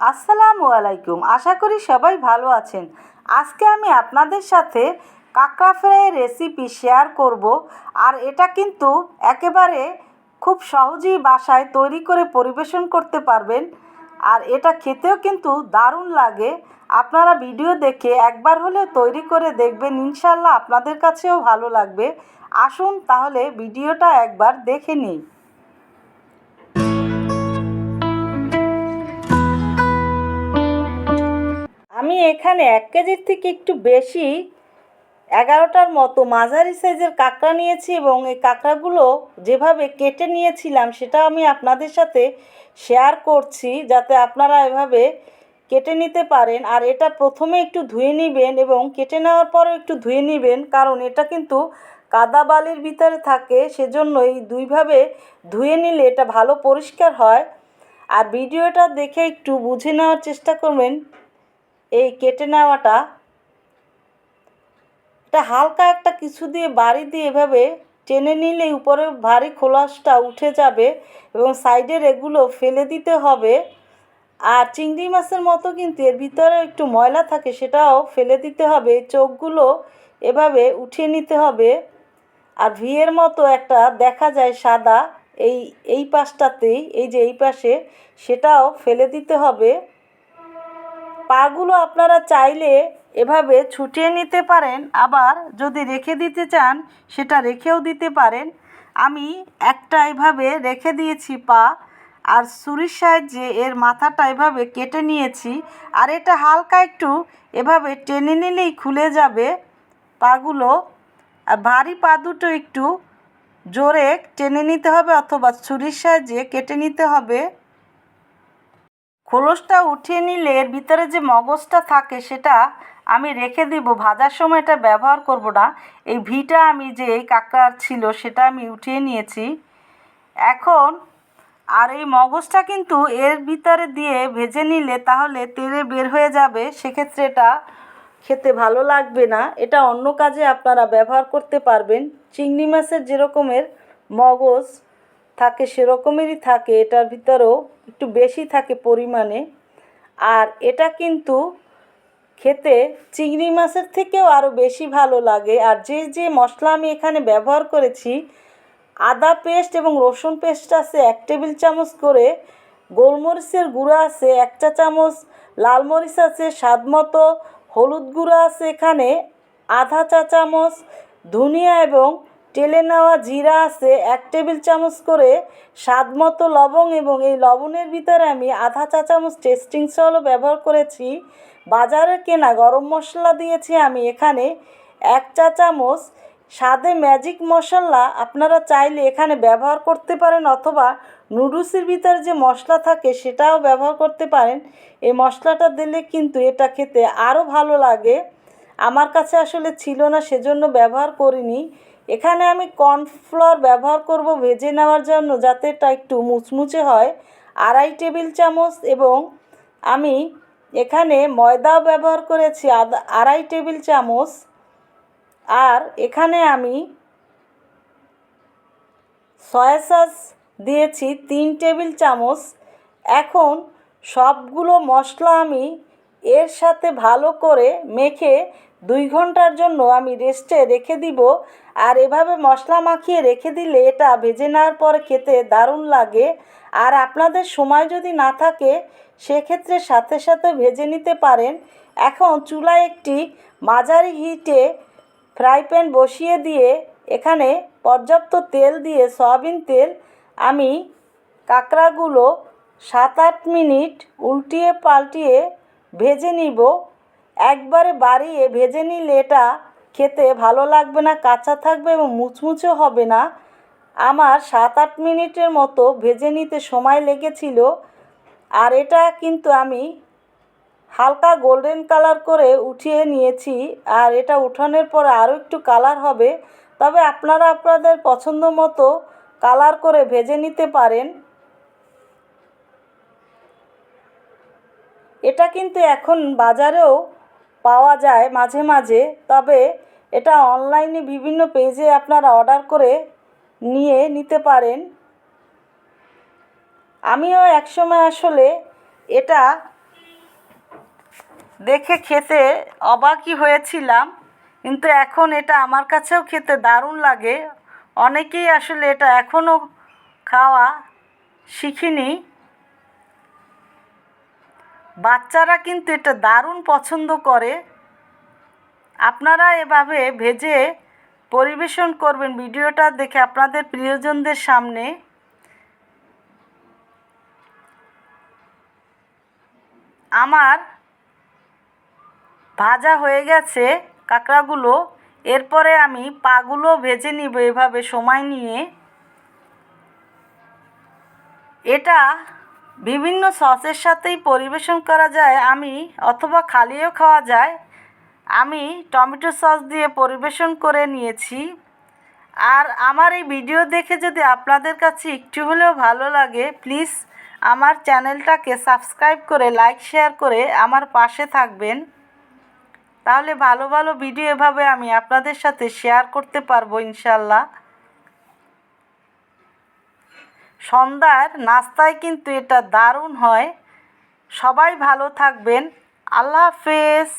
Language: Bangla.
আসসালামু আলাইকুম। আশা করি সবাই ভালো আছেন। আজকে আমি আপনাদের সাথে কাঁকড়া ফ্রাইয়ের রেসিপি শেয়ার করব। আর এটা কিন্তু একেবারে খুব সহজেই বাসায় তৈরি করে পরিবেশন করতে পারবেন। আর এটা খেতেও কিন্তু দারুণ লাগে। আপনারা ভিডিও দেখে একবার হলেও তৈরি করে দেখবেন। ইনশাল্লাহ আপনাদের কাছেও ভালো লাগবে। আসুন তাহলে ভিডিওটা একবার দেখে নিই। আমি এখানে এক কেজির থেকে একটু বেশি, এগারোটার মতো মাঝারি সাইজের কাঁকড়া নিয়েছি এবং এই কাঁকড়াগুলো যেভাবে কেটে নিয়েছিলাম সেটা আমি আপনাদের সাথে শেয়ার করছি যাতে আপনারা এভাবে কেটে নিতে পারেন। আর এটা প্রথমে একটু ধুয়ে নেবেন এবং কেটে নেওয়ার পরও একটু ধুয়ে নেবেন, কারণ এটা কিন্তু কাদা বালির ভিতরে থাকে, সেজন্য এই দুইভাবে ধুয়ে নিলে এটা ভালো পরিষ্কার হয়। আর ভিডিওটা দেখে একটু বুঝে নেওয়ার চেষ্টা করবেন। এই কেটে নেওয়াটা, এটা হালকা একটা কিছু দিয়ে বাড়ি দিয়ে এভাবে টেনে নিলে উপরে ভারী খোলাসটা উঠে যাবে এবং সাইডের এগুলো ফেলে দিতে হবে। আর চিংড়ি মাছের মতো কিন্তু এর ভিতরে একটু ময়লা থাকে সেটাও ফেলে দিতে হবে। চোখগুলো এভাবে উঠিয়ে নিতে হবে। আর ভিয়ের মতো একটা দেখা যায় সাদা এই এই পাশটাতেই, এই যে এই পাশে সেটাও ফেলে দিতে হবে। পাগুলো আপনারা চাইলে এভাবে ছুটিয়ে নিতে পারেন, আবার যদি রেখে দিতে চান, সেটা রেখেও দিতে পারেন। আমি একটা এভাবে রেখে দিয়েছি পা, আর ছুরির সাহায্যে এর মাথাটা এভাবে কেটে নিয়েছি। আর এটা হালকা একটু এভাবে টেনে নিলেই খুলে যাবে পাগুলো। আর ভারী পা দুটো একটু জোরে টেনে নিতে হবে, অথবা ছুরির সাহায্যে কেটে নিতে হবে। খোলসটা উঠিয়ে নিলে এর ভিতরে যে মগজটা থাকে সেটা আমি রেখে দিব। ভাজার সময় এটা ব্যবহার করব না। এই ভিটা আমি যে এই কাঁকড়ার ছিল সেটা আমি উঠিয়ে নিয়েছি। এখন আর এই মগজটা কিন্তু এর ভিতরে দিয়ে ভেজে নিলে তাহলে তেলে বের হয়ে যাবে। সেক্ষেত্রে এটা খেতে ভালো লাগবে না। এটা অন্য কাজে আপনারা ব্যবহার করতে পারবেন। চিংড়ি মাছের যেরকমের মগজ থাকে, সেরকমেরই থাকে, এটার ভিতরেও একটু বেশি থাকে পরিমাণে। আর এটা কিন্তু খেতে চিংড়ি মাছের থেকেও আরও বেশি ভালো লাগে। আর যে যে মশলা আমি এখানে ব্যবহার করেছি, আদা পেস্ট এবং রসুন পেস্ট আছে, এক টেবিল চামচ করে, গোলমরিচের গুঁড়ো আছে, এক চা চামচ, লাল মরিচ আছে, স্বাদ মতো হলুদ গুঁড়ো আছে এখানে, আধা চা চামচ, ধনিয়া এবং টেলে নেওয়া জিরা আছে, এক টেবিল চামচ করে স্বাদ মতো লবণ এবং এই লবণের ভিতরে আমি আধা চা চামচ টেস্টিং সলও ব্যবহার করেছি। বাজারে কেনা গরম মশলা দিয়েছি আমি এখানে এক চা চামচ। স্বাদে ম্যাজিক মশলা, আপনারা চাইলে এখানে ব্যবহার করতে পারেন অথবা নুডলসের ভিতরে যে মশলা থাকে সেটাও ব্যবহার করতে পারেন। এই মশলাটা দিলে কিন্তু এটা খেতে আরও ভালো লাগে। আমার কাছে আসলে ছিল না, সেজন্য ব্যবহার করিনি। এখানে আমি কর্নফ্লাওয়ার ব্যবহার করব ভেজে নেওয়ার জন্য যাতে এটা একটু মুচমুচে হয়। আড়াই টেবিল চামচ এবং আমি এখানে ময়দাও ব্যবহার করেছি আড়াই টেবিল চামচ। আর এখানে আমি সয়া সস দিয়েছি তিন টেবিল চামচ। এখন সবগুলো মশলা আমি এর সাথে ভালো করে মেখে দুই ঘণ্টার জন্য আমি রেস্টে রেখে দিব। আর এভাবে মশলা মাখিয়ে রেখে দিলে এটা ভেজে নেওয়ার পর খেতে দারুণ লাগে। আর আপনাদের সময় যদি না থাকে, সেক্ষেত্রে সাথে সাথে ভেজে নিতে পারেন। এখন চুলায় একটি মাঝারি হিটে ফ্রাই প্যান বসিয়ে দিয়ে এখানে পর্যাপ্ত তেল দিয়ে সয়াবিন তেল, আমি কাঁকড়াগুলো সাত আট মিনিট উল্টিয়ে পাল্টিয়ে ভেজে নিব। একবারে বাড়িয়ে ভেজে নিলে এটা খেতে ভালো লাগবে না, কাঁচা থাকবে এবং মুচমুচে হবে না। আমার সাত আট মিনিটের মতো ভেজে নিতে সময় লেগেছিল আর এটা কিন্তু আমি হালকা গোল্ডেন কালার করে উঠিয়ে নিয়েছি আর এটা উঠানোর পর আরও একটু কালার হবে। তবে আপনারা আপনাদের পছন্দ মতো কালার করে ভেজে নিতে পারেন। এটা কিন্তু এখন বাজারেও পাওয়া যায় মাঝে মাঝে, তবে এটা অনলাইনে বিভিন্ন পেজে আপনারা অর্ডার করে নিয়ে নিতে পারেন। আমিও একসময় আসলে এটা দেখে খেতে অবাকই হয়েছিলাম, কিন্তু এখন এটা আমার কাছেও খেতে দারুণ লাগে। অনেকেই আসলে এটা এখনও খাওয়া শিখিনি। বাচ্চারা কিন্তু এটা দারুণ পছন্দ করে। আপনারা এভাবে ভেজে পরিবেশন করবেন ভিডিওটা দেখে আপনাদের প্রিয়জনদের সামনে। আমার ভাজা হয়ে গেছে কাঁকড়াগুলো। এরপরে আমি পাগুলো ভেজে নিব এভাবে সময় নিয়ে। এটা বিভিন্ন সসের সাথেই পরিবেশন করা যায়, আমি অথবা খালিও খাওয়া যায়। আমি টমেটো সস দিয়ে পরিবেশন করে নিয়েছি। আর আমার এই ভিডিও দেখে যদি আপনাদের কাছে একটু হলেও ভালো লাগে, প্লিজ আমার চ্যানেলটাকে সাবস্ক্রাইব করে, লাইক, শেয়ার করে আমার পাশে থাকবেন। তাহলে ভালো ভালো ভিডিও এভাবে আমি আপনাদের সাথে শেয়ার করতে পারব ইনশাল্লাহ। সন্ধ্যার নাস্তায় কিন্তু এটা দারুণ হয়। সবাই ভালো থাকবেন। আল্লাহ হাফেজ।